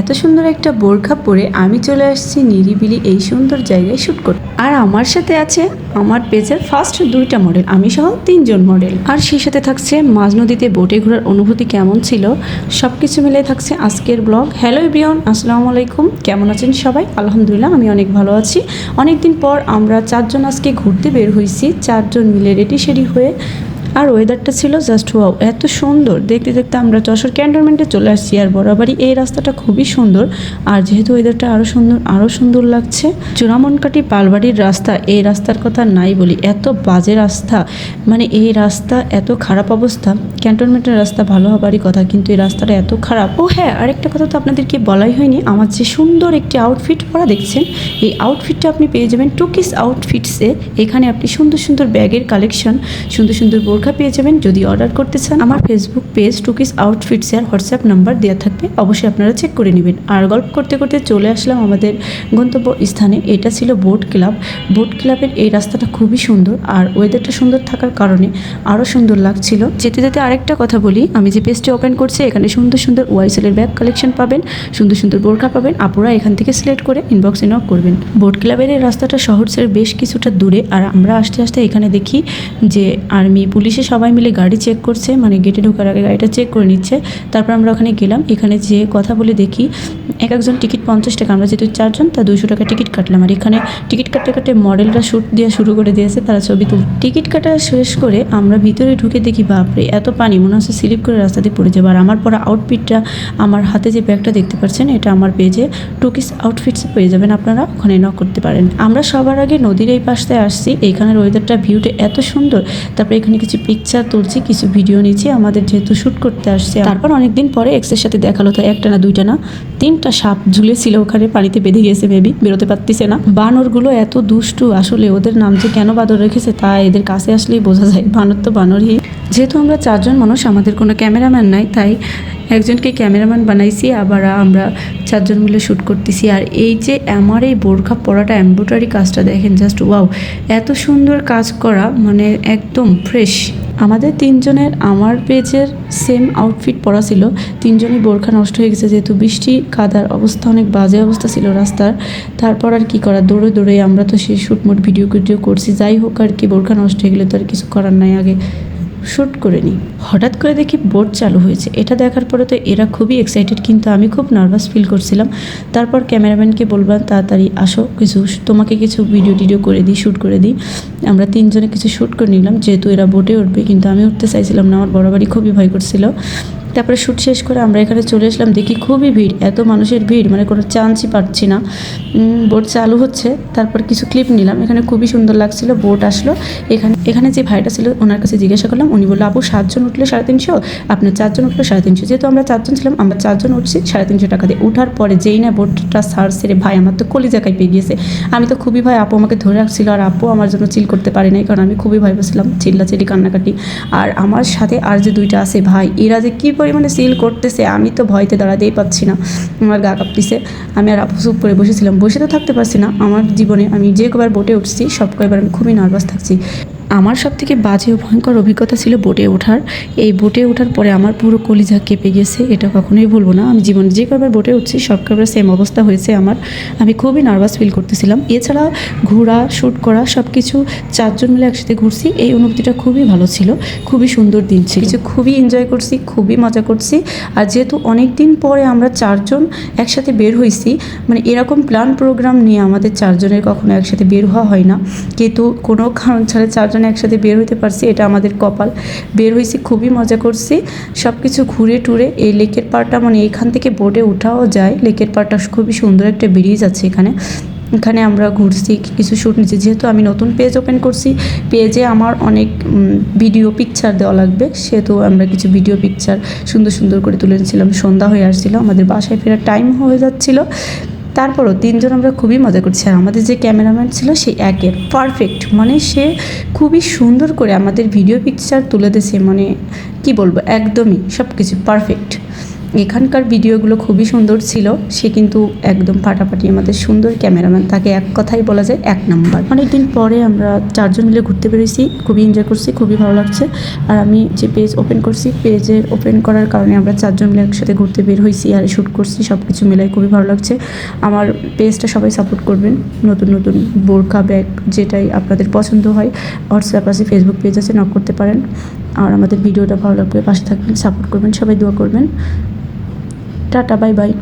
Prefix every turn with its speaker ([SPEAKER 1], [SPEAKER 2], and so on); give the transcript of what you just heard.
[SPEAKER 1] এত সুন্দর একটা বোরখা পরে আমি চলে আসছি নিরিবিলি এই সুন্দর জায়গায় শ্যুট করতে। আর আমার সাথে আছে আমার পেজের ফার্স্ট দুইটা মডেল, আমি সহ তিনজন মডেল। আর সেই সাথে থাকছে মাঝ নদীতে বোটে ঘোরার অনুভূতি কেমন ছিল? সব কিছু মিলে থাকছে আজকের ব্লগ। হ্যালো এভরিওয়ান আসসালামু আলাইকুম। কেমন আছেন সবাই? আলহামদুলিল্লাহ, আমি অনেক ভালো আছি। অনেকদিন পর আমরা চারজন আজকে ঘুরতে বের হয়েছি চারজন মিলে রেডি সেডি হয়ে আর ওয়েদারটা ছিল জাস্ট ওয়াও এত সুন্দর। দেখতে দেখতে আমরা যশোর ক্যান্টনমেন্টে চলে আসছি আর বরাবরই এই রাস্তাটা খুবই সুন্দর। আর যেহেতু ওয়েদারটা আরও সুন্দর আরও সুন্দর লাগছে চূড়ামনকাটি পালবাড়ির রাস্তা, এই রাস্তার কথা নাই বলি, এত বাজে রাস্তা। মানে এই রাস্তা এত খারাপ অবস্থা ক্যান্টনমেন্টের রাস্তা ভালো হবারই কথা, কিন্তু এই রাস্তাটা এত খারাপ। ও হ্যাঁ আরেকটা কথা তো আপনাদেরকে বলাই হয়নি, আমার যে সুন্দর একটি আউটফিট পরা দেখছেন, এই আউটফিটটা আপনি পেয়ে যাবেন টুকিস আউটফিটসে এখানে আপনি সুন্দর সুন্দর ব্যাগের কালেকশন সুন্দর সুন্দর বোরখা পেয়ে যাবেন যদি অর্ডার করতে চান। আমার ফেসবুক পেজ টুকিস আউটফিটস এর হোয়াটসঅ্যাপ নাম্বার দেওয়া থাকবে, অবশ্যই আপনারা চেক করে নেবেন। আর গল্প করতে করতে চলে আসলাম আমাদের গন্তব্য স্থানে এটা ছিল বোট ক্লাব বোট ক্লাবের এই রাস্তাটা খুবই সুন্দর, আর ওয়েদারটা সুন্দর থাকার কারণে আরও সুন্দর লাগছিল। যেতে যেতে আরেকটা কথা বলি। আমি যে পেজটি ওপেন করছি, এখানে সুন্দর সুন্দর ওয়াইসেলের ব্যাগ কালেকশন পাবেন, সুন্দর সুন্দর বোরখা পাবেন, আপুরা এখান থেকে সিলেক্ট করে ইনবক্সে নক করবেন। বোট ক্লাবের এই রাস্তাটা শহর ছেড়ে বেশ কিছুটা দূরে, আর আমরা আস্তে আস্তে এখানে দেখি যে আর্মি পুলিশে সবাই মিলে গাড়ি চেক করছে মানে গেটে ঢোকার আগে গাড়িটা চেক করে নিচ্ছে। তারপর আমরা ওখানে গেলাম, এখানে যে কথা বলে দেখি, এক একজন টিকিট পঞ্চাশ টাকা, আমরা যেহেতু চারজন, তা দুশো টাকা টিকিট কাটলাম। আর এখানে টিকিট কাটতে কাটতে মডেলরা শ্যুট দেওয়া শুরু করে দিয়েছে, তারা ছবি তুল টিকিট কাটা শেষ করে আমরা ভিতরে ঢুকে দেখি, বাপরে, এত পানি মনে হচ্ছে স্লিপ করে রাস্তা দিয়ে পড়ে যাবে। আর আমার পরা আউটফিটটা আমার হাতে যে ব্যাগটা দেখতে পাচ্ছেন এটা আমার পেজে টুকিস আউটফিটসে পেয়ে যাবেন আপনারা ওখানে নক করতে পারেন। আমরা সবার আগে নদীর এই পাশে আসছি এইখানের ওয়েদারটা ভিউটা এত সুন্দর। তারপরে এখানে কিছু পিকচার তুলছি কিছু ভিডিও নিচ্ছি আমাদের যেহেতু শ্যুট করতে আসছে। তারপর অনেকদিন পরে এক্সের সাথে দেখাল তো একটা না দুইটা না তিনটা সাপ ঝুলেছিল ওখানে পানিতে বেঁধে গিয়েছে মেবি বেরোতে পারতেছে না। বানরগুলো এত দুষ্টু আসলে ওদের নাম যে কেন বাদর রেখেছে তা এদের কাছে আসলেই বোঝা যায় বানর তো বানরই। যেহেতু আমরা চারজন মানুষ আমাদের কোনো ক্যামেরাম্যান নাই, তাই একজনকে ক্যামেরাম্যান বানাইছি, আবার আমরা চারজন মিলে শ্যুট করতেছি। আর এই যে আমার এই বোরখা পরাটা এমব্রয়ডারি কাজটা দেখেন জাস্ট ওয়াও এত সুন্দর কাজ করা মানে একদম ফ্রেশ আমাদের তিনজনের, আমার পেজের সেম আউটফিট পরা ছিল, তিনজনই বোরখা নষ্ট হয়ে গেছে, যেহেতু বৃষ্টি, কাদার অবস্থা অনেক বাজে অবস্থা ছিল রাস্তার। তারপর আর কি করা দৌড়ে দৌড়ে আমরা তো সেই শ্যুটমুট ভিডিও ভিডিও করছি, যাই হোক আর কি, বোরখা নষ্ট হয়ে গেলে তো আর কিছু করার নাই আগে। শ্যুট করে নিই। হঠাৎ করে দেখি বোর্ড চালু হয়েছে। এটা দেখার পরে তো এরা খুবই এক্সাইটেড কিন্তু আমি খুব নার্ভাস ফিল করছিলাম। তারপর ক্যামেরাম্যানকে বললাম, তাড়াতাড়ি আসো, কিছু তোমাকে কিছু ভিডিও টিডিও করে দিই শ্যুট করে দিই। আমরা তিনজনে কিছু শ্যুট করে নিলাম, যেহেতু এরা বোটে উঠবে, কিন্তু আমি উঠতে চাইছিলাম না, আমার বরাবরই খুবই ভয় করছিল। তারপরে শ্যুট শেষ করে আমরা এখানে চলে আসলাম। দেখি খুবই ভিড়, এত মানুষের ভিড় মানে কোনো চান্সই পাচ্ছি না। বোট চালু হচ্ছে, তারপর কিছু ক্লিপ নিলাম। এখানে খুবই সুন্দর লাগছিল, বোট আসলো। এখানে এখানে যে ভাইটা ছিল, ওনার কাছে জিজ্ঞাসা করলাম, উনি বলল, আপু, সাতজন উঠলে সাড়ে তিনশো? আপনার চারজন উঠল সাড়ে তিনশো। যেহেতু আমরা চারজন ছিলাম, আমরা চারজন উঠছি সাড়ে তিনশো টাকা দিয়ে। উঠার পরে যেই না বোটটা সার সেরে ভাই, আমার তো কলি জায়গায় পেয়ে গিয়েছে। আমি তো খুবই ভয়, আপু আমাকে ধরে রাখছিল, আর আপু আমার জন্য চিল করতে পারে নাই। কারণ আমি খুবই ভয় পেয়েছিলাম, চিল্লাচিল্লি, কান্নাকাটি। আর আমার সাথে আর যে দুইটা আছে, ভাই, এরা যে কী পরিমাণে সিল করতেছে, আমি তো ভয়তে দাঁড়াতেই পাচ্ছি না। আমার গা কাঁপতেছে, আমি আর চুপ করে বসেছিলাম। বসে তো থাকতে পারছি না। আমার জীবনে আমি যে কবার বোটে উঠছি, সব কয়বার আমি খুবই নার্ভাস থাকছি। আমার সব থেকে বাজে ও ভয়ঙ্কর অভিজ্ঞতা ছিল বোটে ওঠার। এই বোটে ওঠার পরে আমার পুরো কলিজা কেঁপে গেছে, এটা কখনোই ভুলবো না। আমি জীবনে যে কবার বোটে উঠছি, সব কবার সেম অবস্থা হয়েছে আমার। আমি খুবই নার্ভাস ফিল করতেছিলাম। এছাড়া ঘোরা শ্যুট করা সব কিছু চারজন মিলে একসাথে ঘুরছি। এই অনুভূতিটা খুবই ভালো ছিল। খুবই সুন্দর দিন ছিল। কিছু খুবই এনজয় করছি, খুবই মজা করছি। আর যেহেতু অনেক দিন পরে আমরা চারজন একসাথে বের হয়েছি মানে এরকম প্ল্যান প্রোগ্রাম নিয়ে আমাদের চারজনের কখনো একসাথে বের হওয়া হয় না। কিন্তু কোনো কারণ ছাড়া চারজন একসাথে বের হতে পারছি, এটা আমাদের কপাল। বের হয়েছি খুবই মজা করছি। সব কিছু ঘুরে টুরে, এই লেকের পাড়টা মানে এখান থেকে বোটে ওঠাও যায়। লেকের পাড়টা খুবই সুন্দর একটা ব্রিজ আছে এখানে। এখানে আমরা ঘুরছি, কিছু শ্যুট নিচ্ছি। যেহেতু আমি নতুন পেজ ওপেন করছি পেজে আমার অনেক ভিডিও পিকচার দেওয়া লাগবে। সেহেতু আমরা কিছু ভিডিও পিকচার সুন্দর সুন্দর করে তুলে সন্ধ্যা হয়ে আসছিল, আমাদের বাসায় ফেরার টাইম হয়ে যাচ্ছিল। তারপরও তিনজন আমরা খুবই মজা করছি। আর আমাদের যে ক্যামেরাম্যান ছিল, সে একে। পারফেক্ট। মানে সে খুবই সুন্দর করে আমাদের ভিডিও পিকচার তুলে দিয়েছে। মানে কি বলব? একদমই সব কিছু পারফেক্ট। এখানকার ভিডিওগুলো খুবই সুন্দর ছিল। সে কিন্তু একদম ফাটাফাটি আমাদের সুন্দর ক্যামেরাম্যান। তাকে এক কথাই বলা যায় এক নাম্বার। অনেকদিন পরে আমরা চারজন মিলে ঘুরতে পেরেছি। খুবই এনজয় করছি, খুবই ভালো লাগছে। আর আমি যে পেজ ওপেন করছি পেজের ওপেন করার কারণে আমরা চারজন মিলে একসাথে ঘুরতে বের হয়েছি আর শ্যুট করছি সব কিছু মিলাই খুবই ভালো লাগছে। আমার পেজটা সবাই সাপোর্ট করবেন। নতুন নতুন বোরকা ব্যাগ যেটাই আপনাদের পছন্দ হয় হোয়াটসঅ্যাপ আছে ফেসবুক পেজ আছে নক করতে পারেন। আর আমাদের ভিডিওটা ভালো লাগবে পাশে থাকবেন সাপোর্ট করবেন, সবাই দোয়া করবেন। Tata bye bye.